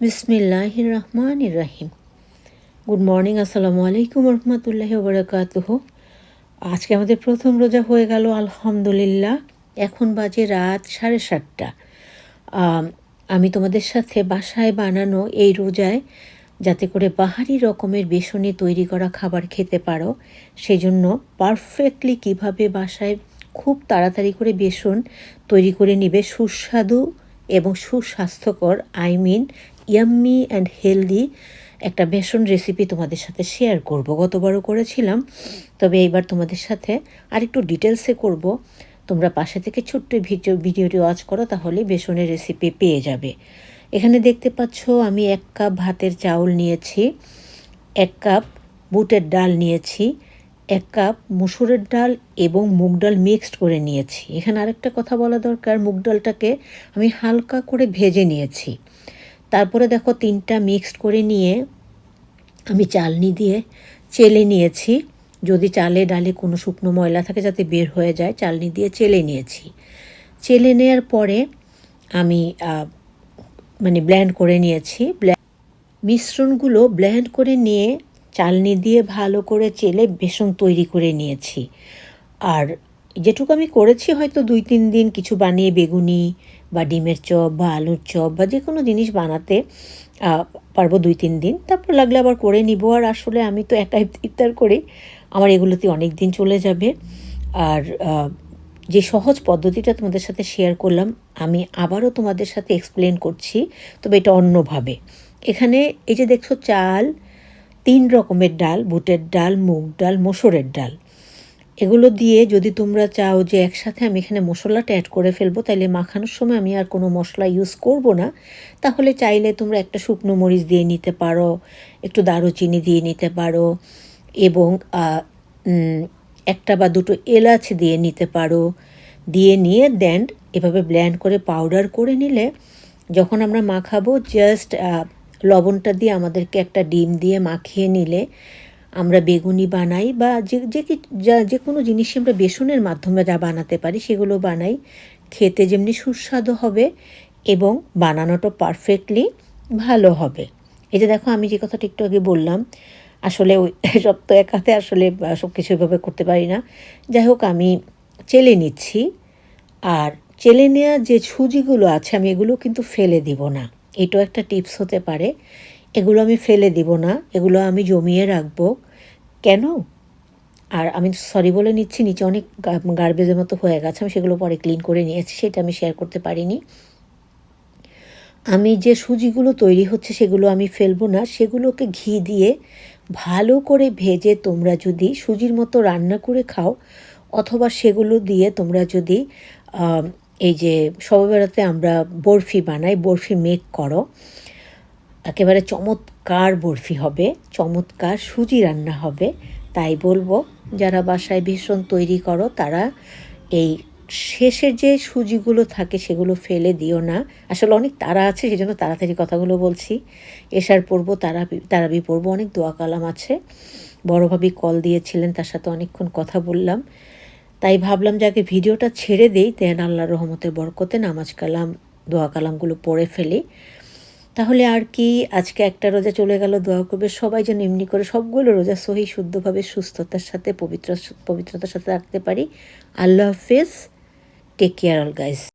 বিসমিল্লাহ রহমান রাহিম good morning আসসালামু আলাইকুম রহমতুল্লাহ বরকাতুহ। আজকে আমাদের প্রথম রোজা হয়ে গেল, আলহামদুলিল্লাহ। এখন বাজে রাত সাড়ে সাতটা। আমি তোমাদের সাথে বাসায় বানানো এই রোজায় যাতে করে বাহারি রকমের বেসনে তৈরি করা খাবার খেতে পারো। সেই জন্য পারফেক্টলি কীভাবে বাসায় খুব তাড়াতাড়ি করে বেসন তৈরি করে নিবে সুস্বাদু এবং সুস্বাস্থ্যকর I mean yummy and healthy একটা বেসন রেসিপি তোমাদের সাথে শেয়ার করব। গতবারও করেছিলাম, তবে এইবার তোমাদের সাথে আরেকটু ডিটেলসে করব। তোমরা পাশে থেকে ছোট্ট ভিডিও, ভিডিওটি ওয়াচ করো তাহলে বেসনের রেসিপি পেয়ে যাবে। এখানে দেখতে পাচ্ছ, আমি এক কাপ ভাতের চাউল নিয়েছি, এক কাপ বুটের ডাল নিয়েছি, এক কাপ মুসুরের ডাল এবং মুগ ডাল মিক্সড করে নিয়েছি। এখানে আরেকটা কথা বলা দরকার, মুগ ডালটাকে আমি হালকা করে ভেজে নিয়েছি। তারপরে দেখো তিনটা মিক্সড করে নিয়ে আমি চালনি দিয়ে চেলে নিয়েছি। যদি চালে, ডালে কোনো শুকনো ময়লা থাকে যাতে বের হয়ে যায়, চালনি দিয়ে চেলে নিয়েছি। চেলে নেওয়ার পরে আমি মানে ব্ল্যান্ড করে নিয়েছি। মিশ্রণগুলো ব্ল্যান্ড করে নিয়ে চালনি দিয়ে ভালো করে চেলে বেসন তৈরি করে নিয়েছি। আর যেটুকু আমি করেছি হয়তো দুই, তিন দিন কিছু বানিয়ে বেগুনি বা ডিমের চপ বা আলুর চপ বা যে কোনো জিনিস বানাতে পারব দুই, তিন দিন। তারপর লাগলে আবার করে নিব। আর আসলে আমি তো একা ইফতার করি। আমার এগুলোতে অনেক দিন চলে যাবে। আর যে সহজ পদ্ধতিটা তোমাদের সাথে শেয়ার করলাম, আমি আবারও তোমাদের সাথে এক্সপ্লেন করছি। তবে এটা অন্যভাবে। এখানে এই যে দেখছ চাল, তিন রকমের ডাল, বুটের ডাল, মুগ ডাল, মসুরের ডাল। এগুলো দিয়ে যদি তোমরা চাও যে একসাথে আমি এখানে মশলাটা অ্যাড করে ফেলব তাহলে মাখানোর সময় আমি আর কোনো মশলা ইউজ করব না। তাহলে চাইলে তোমরা একটা শুকনো মরিচ দিয়ে নিতে পারো, একটু দারুচিনি দিয়ে নিতে পারো এবং একটা বা দুটো এলাচ দিয়ে নিতে পারো। দিয়ে নিয়ে দেন এভাবে ব্ল্যান্ড করে পাউডার করে নিলে যখন আমরা মাখাবো জাস্ট লবণটা দিয়ে আমাদেরকে একটা ডিম দিয়ে মাখিয়ে নিলে আমরা বেগুনি বানাই বা যে যে কি- যা, যে কোনো জিনিসই আমরা বেসনের মাধ্যমে যা বানাতে পারি সেগুলো বানাই। খেতে যেমনি সুস্বাদু হবে এবং বানানোটা পারফেক্টলি ভালো হবে। এই যে দেখো, আমি যে কথাটা একটু আগে বললাম, আসলে ওই সব তো এক হাতে আসলে সব কিছু এভাবে করতে পারি না। যাই হোক, আমি চেলে নিচ্ছি আর চেলে নেওয়া যে সুজিগুলো আছে, আমি এগুলো কিন্তু ফেলে দিব না। এটাও একটা টিপস হতে পারে এগুলো আমি ফেলে দিব না, এগুলো আমি জমিয়ে রাখব। কেন? আর আমি সরি বলে নিচ্ছি, নিচে অনেক গার্বেজের মতো হয়ে গেছে, আমি সেগুলো পরে ক্লিন করে নিয়েছি, সেটা আমি শেয়ার করতে পারিনি। আমি যে সুজিগুলো তৈরি হচ্ছে সেগুলো আমি ফেলব না, সেগুলোকে ঘি দিয়ে ভালো করে ভেজে তোমরা যদি সুজির মতো রান্না করে খাও, অথবা সেগুলো দিয়ে তোমরা যদি এই যে সবাবেলাতে আমরা বরফি বানাই, বরফি মেক করো একেবারে চমৎকার বরফি হবে, চমৎকার সুজি রান্না হবে। তাই বলব, যারা বাসায় ভীষণ তৈরি করো, তারা এই শেষের যে সুজিগুলো থাকে সেগুলো ফেলে দিও না। আসলে অনেক তারা আছে, সেজন্য তাড়াতাড়ি কথাগুলো বলছি। এসার পড়ব তারা তারাবি পড়ব অনেক দোয়া কালাম আছে। বড়োভাবে কল দিয়েছিলেন, তার সাথে অনেকক্ষণ কথা বললাম। তাই ভাবলাম যে আগে ভিডিওটা ছেড়ে দেই, দেন আল্লাহ রহমতের বরকতে নামাজ কালাম, দোয়া কালামগুলো পড়ে ফেলি। তাহলে আর কি আজকে একটা রোজা চলে গেল, দোয়া করবে, সবাই যেন এমনি করে সবগুলো রোজা সহি, শুদ্ধভাবে, সুস্থতার সাথে, পবিত্র, পবিত্রতার সাথে রাখতে পারি। আল্লাহ হাফেজ টেক কেয়ার অল গাইস